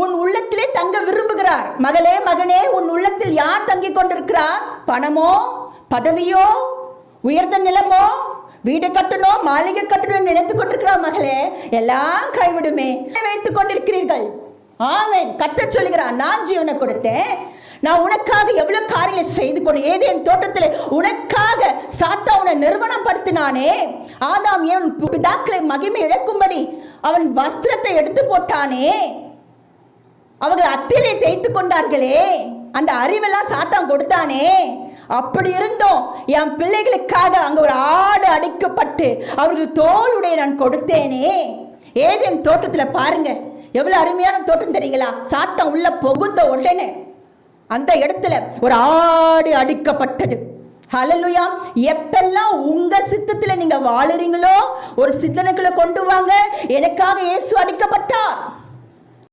உன் உள்ளத்திலே தங்க விரும்புகிறார். மகளே மகனே உன் உள்ளத்தில் யார் தங்கிக் கொண்டிருக்கிறார்? பணமோ பதவியோ உயர்ந்த நிலமோ வீடு கட்டணும் மாளிகை கட்டணும் நினைத்து கொண்டிருக்கிறார் மகளே எல்லாம் கைவிடுமே. வைத்துக் கொண்டிருக்கிறீர்கள். ஆமென். கட்டச் சொல்லுகிறான் நான் ஜீவனை கொடுத்தேன். நான் உனக்காக எவ்வளவு காரியம் செய்து கொண்டு ஏதேன் தோட்டத்தில் உனக்காக சாத்தா உன்னை நிறுவனப்படுத்தினானே ஆதாம் ஏன் பிதாக்களை மகிமை இழக்கும்படி அவன் வஸ்திரத்தை எடுத்து போட்டானே? அவர்கள் அத்திலே தேய்த்து கொண்டார்களே. அந்த அறிவெல்லாம் சாத்தான் கொடுத்தானே. அப்படி இருந்தோம். என் பிள்ளைகளுக்காக அங்க ஒரு ஆடு அடிக்கப்பட்டு அவர்கள் தோளுடைய நான் கொடுத்தேனே. ஏதேன் தோட்டத்துல பாருங்க. எவ்வளவு அருமையான தோட்டம் தெரியுங்களா? சாத்தம் உள்ள புகுந்த உடனே அந்த இடத்துல ஒரு ஆடு அடிக்கப்பட்டது. ஹலலுயா எப்பெல்லாம் உங்க சித்தத்துல நீங்க வாழுறீங்களோ ஒரு சித்தனுக்குள்ள கொண்டு வாங்க. எனக்காக இயேசு அடிக்கப்பட்ட